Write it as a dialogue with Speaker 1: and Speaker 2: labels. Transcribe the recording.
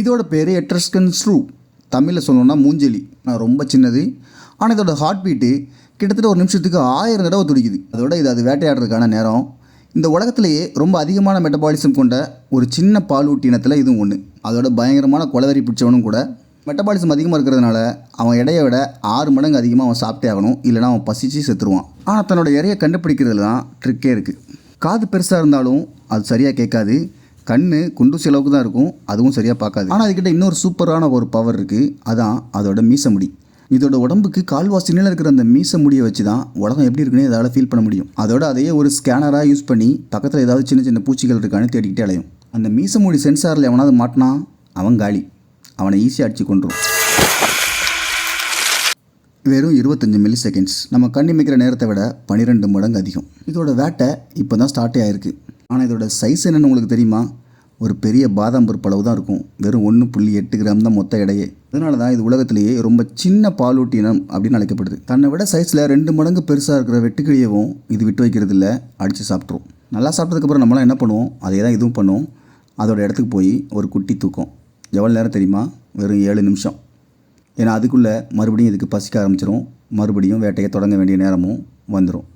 Speaker 1: இதோட பேர் எட்ரஸ்கன் ஸ்ரூ தமிழில் சொல்லணும்னா மூஞ்செலி. நான் ரொம்ப சின்னது. ஆனால் இதோட ஹார்ட் பீட்டு கிட்டத்தட்ட ஒரு நிமிஷத்துக்கு ஆயிரம் தடவை துடிக்குது. அதோட இது அது வேட்டையாடுறதுக்கான நேரம். இந்த உலகத்திலேயே ரொம்ப அதிகமான மெட்டபாலிசம் கொண்ட ஒரு சின்ன பாலூட்டி இனத்தில் இதுவும் ஒன்று அதோட பயங்கரமான கொலவெறி பிடிச்சவனும் கூட. மெட்டபாலிசம் அதிகமாக இருக்கிறதுனால அவன் இடையை விட ஆறு மடங்கு அதிகமாக அவன் சாப்பிட்டே ஆகணும். இல்லைனா அவன் பசிச்சு செத்துருவான். ஆனால் தன்னோட இறையை கண்டுபிடிக்கிறதுல தான் ட்ரிக்கே இருக்குது காது பெருசாக இருந்தாலும் அது சரியாக கேட்காது. கண் குண்டூசி அளவுக்கு தான் இருக்கும் அதுவும் சரியாக பார்க்காது. ஆனால் அதுக்கிட்ட இன்னொரு சூப்பரான ஒரு பவர் இருக்குது அதான் அதோட மீச முடி இதோட உடம்புக்கு கால்வாசி நிலை இருக்கிற அந்த மீச முடியை வச்சு தான் உலகம் எப்படி இருக்குன்னு இதால் ஃபீல் பண்ண முடியும். அதோட அதையே ஒரு ஸ்கேனராக யூஸ் பண்ணி பக்கத்தில் ஏதாவது சின்ன சின்ன பூச்சிகள் இருக்கான்னு தேடிக்கிட்டே அலையும். அந்த மீச முடி சென்சாரில் எவனாவது மாட்டினா அவன் காலி. அவனை ஈஸியாக அடிச்சு கொண்டுரும் வெறும் இருபத்தஞ்சு மில்லி செகண்ட்ஸ் நம்ம கண்ணி மிக்கிற நேரத்தை விட பன்னிரெண்டு மடங்கு அதிகம். இதோட வேட்டை இப்போ தான் ஸ்டார்ட்டே ஆயிருக்கு. ஆனால் இதோட சைஸ் என்னென்னு உங்களுக்கு தெரியுமா? ஒரு பெரிய பாதாம் பருப்பு அளவு தான் இருக்கும். வெறும் ஒன்று புள்ளி எட்டு கிராம் தான் மொத்த எடையே. அதனால தான் இது உலகத்திலேயே ரொம்ப சின்ன பாலூட்டி இனம் அப்படின்னு அழைக்கப்படுது. தன்னை விட சைஸில் ரெண்டு மடங்கு பெருசாக இருக்கிற வெட்டுக்கிளியவும் இது விட்டு வைக்கிறது இல்லை. அடித்து சாப்பிட்ரும் நல்லா சாப்பிட்டதுக்கப்புறம் நம்மளாம் என்ன பண்ணுவோம்? அதே தான் இதுவும் பண்ணுவோம். அதோட இடத்துக்கு போய் ஒரு குட்டி தூக்கம். எவ்வளோ நேரம் தெரியுமா? வெறும் ஏழு நிமிஷம். ஏன்னா அதுக்குள்ளே மறுபடியும் இதுக்கு பசிக்க ஆரம்பிச்சிரும். மறுபடியும் வேட்டையை தொடங்க வேண்டிய நேரமும் வந்துடும்